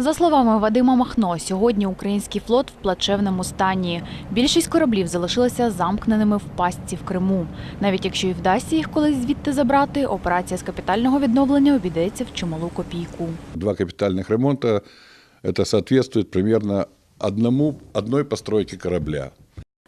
За словами Вадима Махно, сьогодні український флот в плачевному стані. Більшість кораблів залишилися замкненими в пастці в Криму. Навіть якщо і вдасться їх колись звідти забрати, операція з капітального відновлення обійдеться в чималу копійку. Два капітальних ремонта – це відповідає приблизно одному, одної постройки корабля.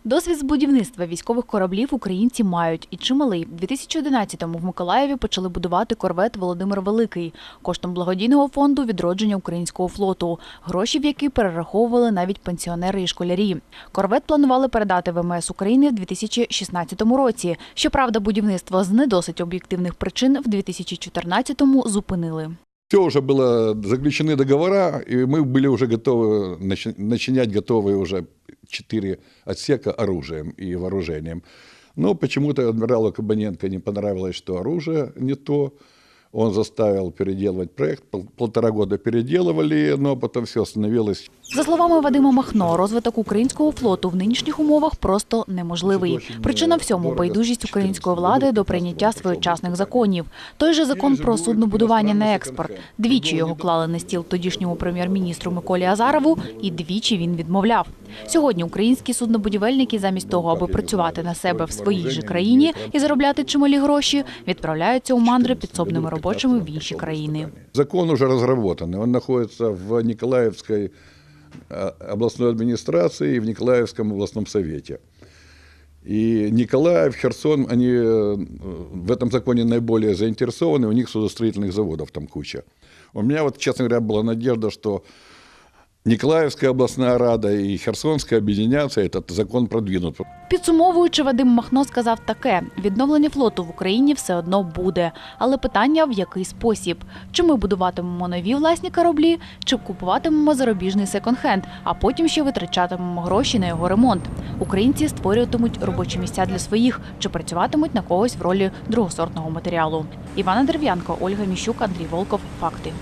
Досвід з будівництва військових кораблів українці мають і чималий. У 2011-му в Миколаєві почали будувати корвет Володимир Великий коштом благодійного фонду відродження українського флоту, гроші в який перераховували навіть пенсіонери і школярі. Корвет планували передати ВМС України в 2016 році. Щоправда, будівництво з не досить об'єктивних причин в 2014-му зупинили. Все уже было, заключены договора, и мы были уже готовы начи- начинять готовые уже четыре отсека оружием и вооружением. Но почему-то адмиралу Кабаненко не понравилось, что оружие не то. Он заставил переделывать проект. Пол- Полтора года переделывали, но потом все остановилось. За словами Вадима Махно, розвиток українського флоту в нинішніх умовах просто неможливий. Причина всьому байдужість української влади до прийняття своєчасних законів. Той же закон про суднобудування на експорт. Двічі його клали на стіл тодішньому прем'єр-міністру Миколі Азарову, і двічі він відмовляв. Сьогодні українські суднобудівельники, замість того, аби працювати на себе в своїй же країні і заробляти чималі гроші, відправляються у мандри підсобними робочими в інші країни. Закон уже разработанный. Он находится в Николаевской э, областной администрации и в Николаевском областном совете. И Николаев, Херсон, они э, в этом законе наиболее заинтересованы, у них судостроительных заводов там куча. У меня вот, честно говоря, была надежда, что Николаевская областная рада и Херсонская объединятся, и этот закон продвинут. Підсумовуючи, Вадим Махно сказав таке: відновлення флоту в Україні все одно буде. Але питання в який спосіб: чи ми будуватимемо нові власні кораблі, чи купуватимемо зарубіжний секонд-хенд, а потім ще витрачатимемо гроші на його ремонт. Українці створюватимуть робочі місця для своїх, чи працюватимуть на когось в ролі другосортного матеріалу. Івана Дерев'янко, Ольга Міщук, Андрій Волков. Факти.